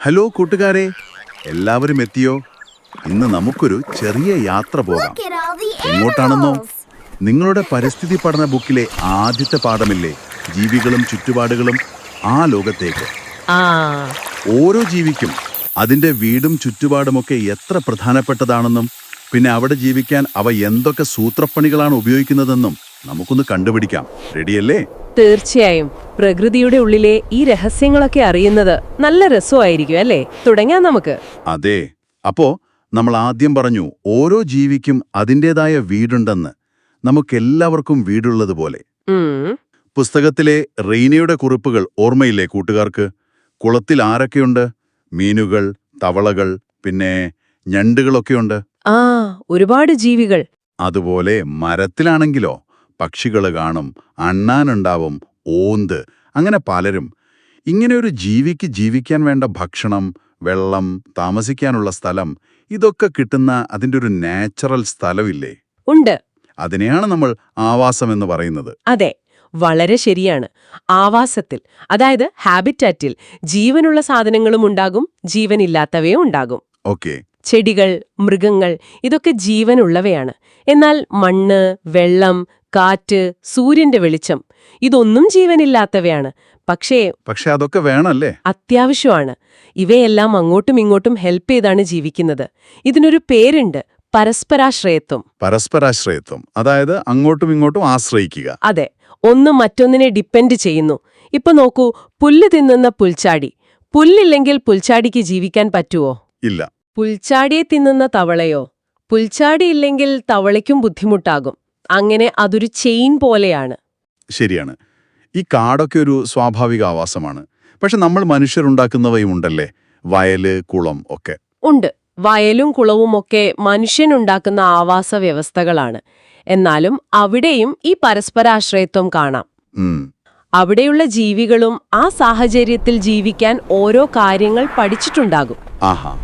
Hello കൂട്ടുകാരെ എല്ലാവരും എത്തിയോ? ഇന്ന് നമുക്കൊരു ചെറിയ യാത്ര പോകാം. എങ്ങോട്ടാണെന്നോ? നിങ്ങളുടെ പരിസ്ഥിതി പഠന ബുക്കിലെ ആദ്യത്തെ പാഠമില്ലേ? ജീവികളും ചുറ്റുപാടുകളും ആ ലോകത്തേക്ക്. ആ. ഓരോ ജീവിക്കും അതിന്റെ വീടും ചുറ്റുപാടുമൊക്കെ എത്ര പ്രധാനപ്പെട്ടതാണെന്നും പിന്നെ അവിടെ ജീവിക്കാൻ അവ എന്തൊക്കെ സൂത്രപ്പണികളാണ് ഉപയോഗിക്കുന്നതെന്നും നമുക്കൊന്ന് കണ്ടുപിടിക്കാം. റെഡിയല്ലേ തീർച്ചയായും. പ്രകൃതിയുടെ ഉള്ളിലെ ഈ രഹസ്യങ്ങളൊക്കെ അറിയുന്നത് നല്ല രസമായിരിക്കും അല്ലേ? തുടങ്ങാം നമുക്ക്. അതെ. അപ്പോ നമ്മൾ ആദ്യം പറഞ്ഞു ഓരോ ജീവിക്കും അതിന്റെതായ വീടുണ്ടെന്ന്. നമുക്കെല്ലാവർക്കും വീടുള്ളതുപോലെ. പുസ്തകത്തിലെ റെയ്നയുടെ കുറിപ്പുകൾ ഓർമ്മയില്ലേ കൂട്ടുകാർക്ക്? കുളത്തിൽ ആരൊക്കെയുണ്ട്? മീനുകൾ തവളകൾ പിന്നെ ഞണ്ടുകളൊക്കെയുണ്ട്. ആ ഒരുപാട് ജീവികൾ. അതുപോലെ മരത്തിലാണെങ്കിലോ? പക്ഷികൾ കാണും അണ്ണാനുണ്ടാവും ഓന്ത് അങ്ങനെ പലരും. ഇങ്ങനെ ഒരു ജീവിക്ക് ജീവിക്കാൻ വേണ്ട ഭക്ഷണം വെള്ളം താമസിക്കാനുള്ള സ്ഥലം ഇതൊക്കെ കിട്ടുന്ന അതിന്റെ ഒരു നാച്ചുറൽ സ്ഥലമില്ലേ ഉണ്ട്. അതിനെയാണ് നമ്മൾ ആവാസം എന്ന് പറയുന്നത്. അതെ വളരെ ശരിയാണ്. ആവാസത്തിൽ അതായത് ഹാബിറ്റാറ്റിൽ ജീവനുള്ള സാധനങ്ങളും ഉണ്ടാകും ജീവനില്ലാത്തവയും ഉണ്ടാകും. ഓക്കെ. ചെടികൾ മൃഗങ്ങൾ ഇതൊക്കെ ജീവനുള്ളവയാണ്. എന്നാൽ മണ്ണ് വെള്ളം കാറ്റ് സൂര്യന്റെ വെളിച്ചം ഇതൊന്നും ജീവനില്ലാത്തവയാണ്. പക്ഷേ പക്ഷേ അതൊക്കെ വേണമല്ലേ? അത്യാവശ്യമാണ്. ഇവയെല്ലാം അങ്ങോട്ടും ഇങ്ങോട്ടും ഹെൽപ്പ് ചെയ്താണ് ജീവിക്കുന്നത്. ഇതിനൊരു പേരുണ്ട് പരസ്പരാശ്രയത്വം. പരസ്പരാശ്രയത്വം. അതായത് അങ്ങോട്ടും ഇങ്ങോട്ടും ആശ്രയിക്കുക. അതെ ഒന്ന് മറ്റൊന്നിനെ ഡിപ്പെൻഡ് ചെയ്യുന്നു. ഇപ്പൊ നോക്കൂ പുല്ല് തിന്നുന്ന പുൽച്ചാടി. പുല്ലില്ലെങ്കിൽ പുൽച്ചാടിക്ക് ജീവിക്കാൻ പറ്റുമോ ഇല്ല. പുൽച്ചാടിയെ തിന്നുന്ന തവളയോ? പുൽച്ചാടി ഇല്ലെങ്കിൽ തവളയ്ക്കും ബുദ്ധിമുട്ടാകും. അങ്ങനെ അതൊരു ചെയിൻ പോലെയാണ്. ശരിയാണ്. ഈ കാടൊക്കെ ഒരു സ്വാഭാവിക ആവാസമാണ്. പക്ഷെ നമ്മൾ മനുഷ്യരുണ്ടാക്കുന്നവയും ഉണ്ടല്ലേ? വയൽ കുളം ഒക്കെ. ഉണ്ട്. വയലും കുളവും കുളവുമൊക്കെ മനുഷ്യനുണ്ടാക്കുന്ന ആവാസ വ്യവസ്ഥകളാണ്. എന്നാലും അവിടെയും ഈ പരസ്പരാശ്രയത്വം കാണാം. അവിടെയുള്ള ജീവികളും ആ സാഹചര്യത്തിൽ ജീവിക്കാൻ ഓരോ കാര്യങ്ങൾ പഠിച്ചിട്ടുണ്ടാകും. ആഹാ.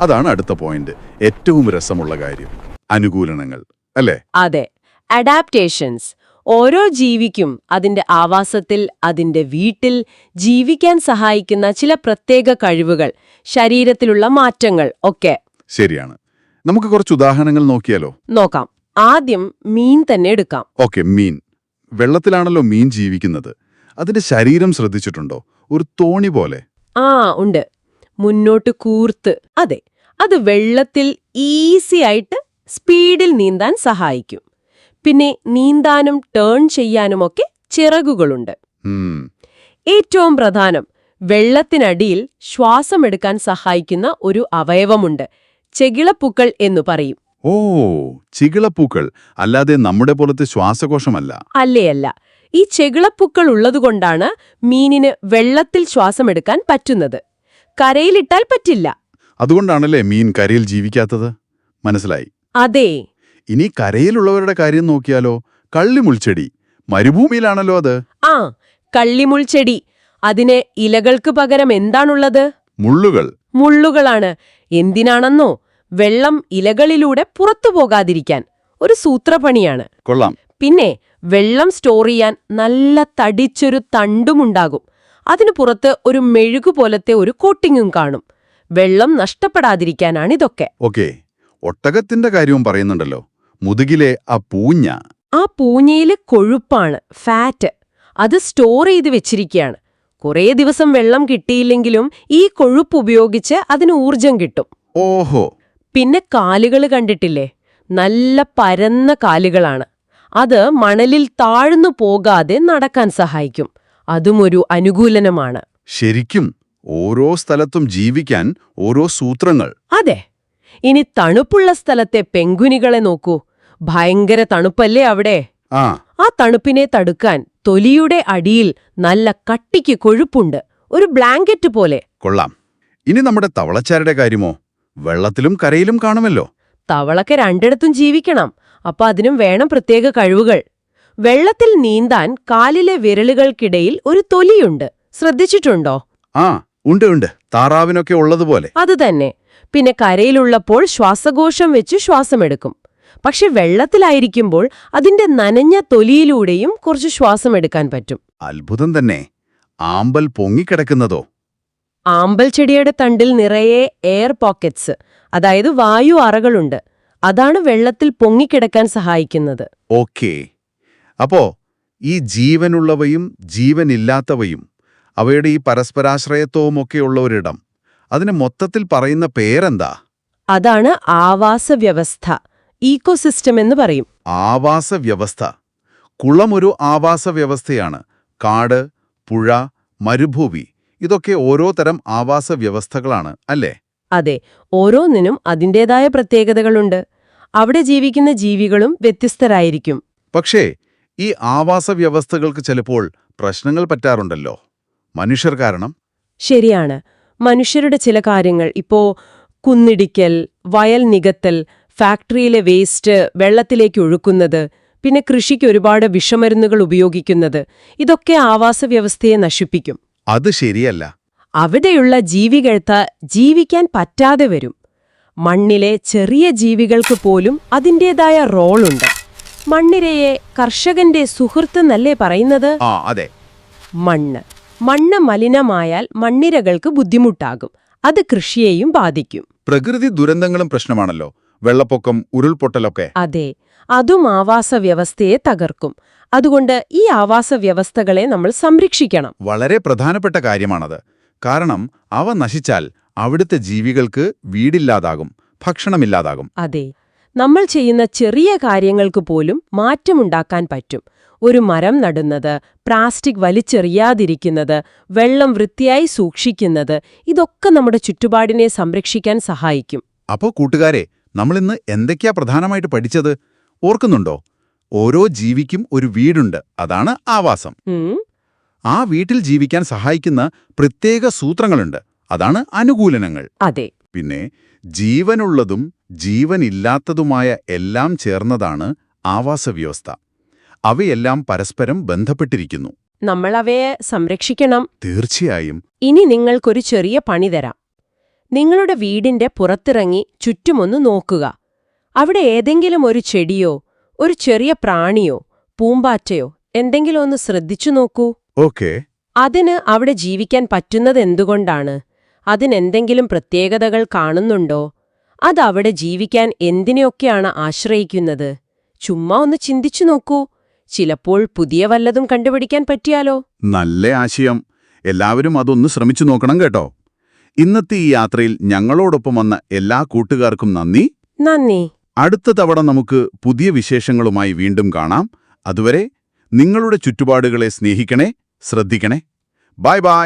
അതാണ് അടുത്ത പോയിന്റ്. ഏറ്റവും രസമുള്ള കാര്യം. അനുകൂലനങ്ങൾ. അല്ലേ? അതെ. അഡാപ്റ്റേഷൻസ്. ഓരോ ജീവിക്കും അതിന്റെ ആവാസത്തിൽ അതിന്റെ വീട്ടിൽ ജീവിക്കാൻ സഹായിക്കുന്ന ചില പ്രത്യേക കഴിവുകൾ ശരീരത്തിലുള്ള മാറ്റങ്ങൾ ഒക്കെ. ശരിയാണ്. നമുക്ക് കുറച്ച് ഉദാഹരണങ്ങൾ നോക്കിയാലോ? നോക്കാം. ആദ്യം മീൻ തന്നെ എടുക്കാം. ഓക്കെ മീൻ. വെള്ളത്തിലാണല്ലോ മീൻ ജീവിക്കുന്നത്. അതിന്റെ ശരീരം ശ്രദ്ധിച്ചിട്ടുണ്ടോ? ഒരു തോണി പോലെ. ആ ഉണ്ട്. മുന്നോട്ട് കൂർത്ത്. അതെ അത് വെള്ളത്തിൽ ഈസി ആയിട്ട് സ്പീഡിൽ നീന്താൻ സഹായിക്കും. പിന്നെ നീന്താനും ടേൺ ചെയ്യാനുമൊക്കെ ചിറകുകളുണ്ട്. ഏറ്റവും പ്രധാനം വെള്ളത്തിനടിയിൽ ശ്വാസമെടുക്കാൻ സഹായിക്കുന്ന ഒരു അവയവമുണ്ട്. ചെകിളപ്പൂക്കൾ എന്നു പറയും. ഓ ചികിളപ്പൂക്കൾ. അല്ലാതെ നമ്മുടെ പോലത്തെ ശ്വാസകോശമല്ല. അല്ലേയല്ല. ഈ ചെകിളപ്പൂക്കൾ ഉള്ളതുകൊണ്ടാണ് മീനിന് വെള്ളത്തിൽ ശ്വാസമെടുക്കാൻ പറ്റുന്നത്. കരയിലിട്ടാൽ പറ്റില്ല. അതുകൊണ്ടാണല്ലേ മീൻ കരയിൽ ജീവിക്കാത്തത്? മനസ്സിലായി. അതെ. ഇനി കരയിലുള്ളവരുടെ കാര്യം നോക്കിയാലോ? കള്ളിമുൾച്ചെടി. മരുഭൂമിയിലാണല്ലോ അത്. ആ കള്ളിമുൾച്ചെടി. അതിന് ഇലകൾക്ക് പകരം എന്താണുള്ളത്? മുള്ളുകൾ. മുള്ളുകളാണ്. എന്തിനാണെന്നോ? വെള്ളം ഇലകളിലൂടെ പുറത്തു പോകാതിരിക്കാൻ. ഒരു സൂത്രപ്പണിയാണ്. കൊള്ളാം. പിന്നെ വെള്ളം സ്റ്റോർ ചെയ്യാൻ നല്ല തടിച്ചൊരു തണ്ടുമുണ്ടാകും. അതിനു പുറത്ത് ഒരു മെഴുകു പോലത്തെ ഒരു കോട്ടിങ്ങും കാണും. വെള്ളം നഷ്ടപ്പെടാതിരിക്കാനാണിതൊക്കെ. ഓക്കെ. ഒട്ടകത്തിന്റെ കാര്യവും പറയുന്നുണ്ടല്ലോ. മുതുകിലെ ആ പൂഞ്ഞ. ആ പൂഞ്ഞയിൽ കൊഴുപ്പാണ് ഫാറ്റ് അത് സ്റ്റോർ ചെയ്ത് വെച്ചിരിക്കുകയാണ് കുറേ ദിവസം വെള്ളം കിട്ടിയില്ലെങ്കിലും ഈ കൊഴുപ്പ് ഉപയോഗിച്ച് അതിന് ഊർജം കിട്ടും. ഓഹോ. പിന്നെ കാലുകൾ കണ്ടിട്ടില്ലേ? നല്ല പരന്ന കാലുകളാണ്. അത് മണലിൽ താഴ്ന്നു പോകാതെ നടക്കാൻ സഹായിക്കും. അതും ഒരു അനുകൂലനമാണ്. ശരിക്കും ഓരോ സ്ഥലത്തും ജീവിക്കാൻ ഓരോ സൂത്രങ്ങൾ. അതെ. ഇനി തണുപ്പുള്ള സ്ഥലത്തെ പെങ്കുനികളെ നോക്കൂ. ഭയങ്കര തണുപ്പല്ലേ അവിടെ? ആ. തണുപ്പിനെ തടുക്കാൻ തൊലിയുടെ അടിയിൽ നല്ല കട്ടിക്ക് കൊഴുപ്പുണ്ട്. ഒരു ബ്ലാങ്കറ്റ് പോലെ. കൊള്ളാം. ഇനി നമ്മുടെ തവളച്ചാരുടെ കാര്യമോ? വെള്ളത്തിലും കരയിലും കാണുമല്ലോ. തവളക്ക് രണ്ടിടത്തും ജീവിക്കണം. അപ്പൊ അതിനും വേണം പ്രത്യേക കഴിവുകൾ. വെള്ളത്തിൽ നീന്താൻ കാലിലെ വിരലുകൾക്കിടയിൽ ഒരു തൊലിയുണ്ട്. ശ്രദ്ധിച്ചിട്ടുണ്ടോ? ആ ഉണ്ട് ഉണ്ട്. താറാവിനൊക്കെ ഉള്ളതുപോലെ. അത് തന്നെ. പിന്നെ കരയിലുള്ളപ്പോൾ ശ്വാസകോശം വെച്ച് ശ്വാസമെടുക്കും. പക്ഷെ വെള്ളത്തിലായിരിക്കുമ്പോൾ അതിന്റെ നനഞ്ഞ തൊലിയിലൂടെയും കുറച്ച് ശ്വാസം എടുക്കാൻ പറ്റും. അത്ഭുതം തന്നെ. ആമ്പൽ പൊങ്ങിക്കിടക്കുന്നതോ? ആമ്പൽ ചെടിയുടെ തണ്ടിൽ നിറയെ എയർ പോക്കറ്റ്സ് അതായത് വായു അറകളുണ്ട്. അതാണ് വെള്ളത്തിൽ പൊങ്ങിക്കിടക്കാൻ സഹായിക്കുന്നത്. ഓക്കേ. അപ്പോ ഈ ജീവനുള്ളവയും ജീവനില്ലാത്തവയും അവയുടെ ഈ പരസ്പരാശ്രയത്വവുമൊക്കെയുള്ള ഒരിടം അതിന് മൊത്തത്തിൽ പറയുന്ന പേരെന്താ? അതാണ് ആവാസ വ്യവസ്ഥ ഈക്കോസിസ്റ്റം എന്ന് പറയും. ആവാസ വ്യവസ്ഥ ഒരു ആവാസ വ്യവസ്ഥയാണ് കാട് പുഴ മരുഭൂമി. ഇതൊക്കെ ഓരോ തരം ആവാസ വ്യവസ്ഥകളാണ് അല്ലേ? അതെ. ഓരോന്നിനും അതിന്റെതായ പ്രത്യേകതകളുണ്ട്. അവിടെ ജീവിക്കുന്ന ജീവികളും വ്യത്യസ്തരായിരിക്കും. പക്ഷേ ഈ ആവാസ വ്യവസ്ഥകൾക്ക് ചിലപ്പോൾ പ്രശ്നങ്ങൾ പറ്റാറുണ്ടല്ലോ. മനുഷ്യർ കാരണം? ശരിയാണ്. മനുഷ്യരുടെ ചില കാര്യങ്ങൾ. ഇപ്പോ കുന്നിടിക്കൽ വയൽ നികത്തൽ ഫാക്ടറിയിലെ വേസ്റ്റ് വെള്ളത്തിലേക്ക് ഒഴുക്കുന്നത് പിന്നെ കൃഷിക്ക് ഒരുപാട് വിഷമരുന്നുകൾ ഉപയോഗിക്കുന്നത് ഇതൊക്കെ ആവാസ വ്യവസ്ഥയെ നശിപ്പിക്കും. അത് ശരിയല്ല. അവിടെയുള്ള ജീവികൾക്ക് ജീവിക്കാൻ പറ്റാതെ വരും. മണ്ണിലെ ചെറിയ ജീവികൾക്ക് പോലും അതിന്റെതായ റോളുണ്ട്. മണ്ണിരയെ കർഷകന്റെ സുഹൃത്തെന്നല്ലേ പറയുന്നത്? അതെ. മണ്ണ്. മണ്ണ് മലിനമായാൽ മണ്ണിരകൾക്ക് ബുദ്ധിമുട്ടാകും. അത് കൃഷിയെയും ബാധിക്കും. പ്രകൃതി ദുരന്തങ്ങളും പ്രശ്നമാണല്ലോ. വെള്ളപ്പൊക്കം ഉരുൾപൊട്ടലൊക്കെ. അതെ. അതും ആവാസ വ്യവസ്ഥയെ തകർക്കും. അതുകൊണ്ട് ഈ ആവാസ വ്യവസ്ഥകളെ നമ്മൾ സംരക്ഷിക്കണം. വളരെ പ്രധാനപ്പെട്ട കാര്യമാണത്. കാരണം അവ നശിച്ചാൽ അവിടുത്തെ ജീവികൾക്ക് വീടില്ലാതാകും ഭക്ഷണമില്ലാതാകും. അതെ. നമ്മൾ ചെയ്യുന്ന ചെറിയ കാര്യങ്ങൾക്ക് പോലും മാറ്റമുണ്ടാക്കാൻ പറ്റും. ഒരു മരം നടുന്നത് പ്ലാസ്റ്റിക് വലിച്ചെറിയാതിരിക്കുന്നത് വെള്ളം വൃത്തിയായി സൂക്ഷിക്കുന്നത് ഇതൊക്കെ നമ്മുടെ ചുറ്റുപാടിനെ സംരക്ഷിക്കാൻ സഹായിക്കും. അപ്പോ കൂട്ടുകാരെ നമ്മളിന്ന് എന്തൊക്കെയാ പ്രധാനമായിട്ട് പഠിച്ചത്? ഓർക്കുന്നുണ്ടോ? ഓരോ ജീവിക്കും ഒരു വീടുണ്ട്. അതാണ് ആവാസം. ആ വീട്ടിൽ ജീവിക്കാൻ സഹായിക്കുന്ന പ്രത്യേക സൂത്രങ്ങളുണ്ട്. അതാണ് അനുകൂലനങ്ങൾ. അതെ. പിന്നെ ജീവനുള്ളതും ജീവനില്ലാത്തതുമായ എല്ലാം ചേർന്നതാണ് ആവാസവ്യവസ്ഥ അവയെല്ലാം പരസ്പരം ബന്ധപ്പെട്ടിരിക്കുന്നു. നമ്മൾ അവയെ സംരക്ഷിക്കണം. തീർച്ചയായും. ഇനി നിങ്ങൾക്കൊരു ചെറിയ പണി തരാം. നിങ്ങളുടെ വീടിന്റെ പുറത്തിറങ്ങി ചുറ്റുമൊന്ന് നോക്കുക. അവിടെ ഏതെങ്കിലും ഒരു ചെടിയോ ഒരു ചെറിയ പ്രാണിയോ പൂമ്പാറ്റയോ എന്തെങ്കിലും ഒന്ന് ശ്രദ്ധിച്ചു നോക്കൂ. ഓക്കെ. അതിന് അവിടെ ജീവിക്കാൻ പറ്റുന്നത് എന്തുകൊണ്ടാണ്? അതിനെന്തെങ്കിലും പ്രത്യേകതകൾ കാണുന്നുണ്ടോ? അതവിടെ ജീവിക്കാൻ എന്തിനെയൊക്കെയാണ് ആശ്രയിക്കുന്നത്? ചുമ്മാ ഒന്ന് ചിന്തിച്ചു നോക്കൂ. ചിലപ്പോൾ പുതിയ വല്ലതും കണ്ടുപിടിക്കാൻ പറ്റിയാലോ? നല്ല ആശയം. എല്ലാവരും അതൊന്ന് ശ്രമിച്ചു നോക്കണം കേട്ടോ. ഇന്നത്തെ ഈ യാത്രയിൽ ഞങ്ങളോടൊപ്പം വന്ന എല്ലാ കൂട്ടുകാർക്കും നന്ദി. നന്ദി. അടുത്ത തവണ നമുക്ക് പുതിയ വിശേഷങ്ങളുമായി വീണ്ടും കാണാം. അതുവരെ നിങ്ങളുടെ ചുറ്റുപാടുകളെ സ്നേഹിക്കണേ ശ്രദ്ധിക്കണേ. Bye bye.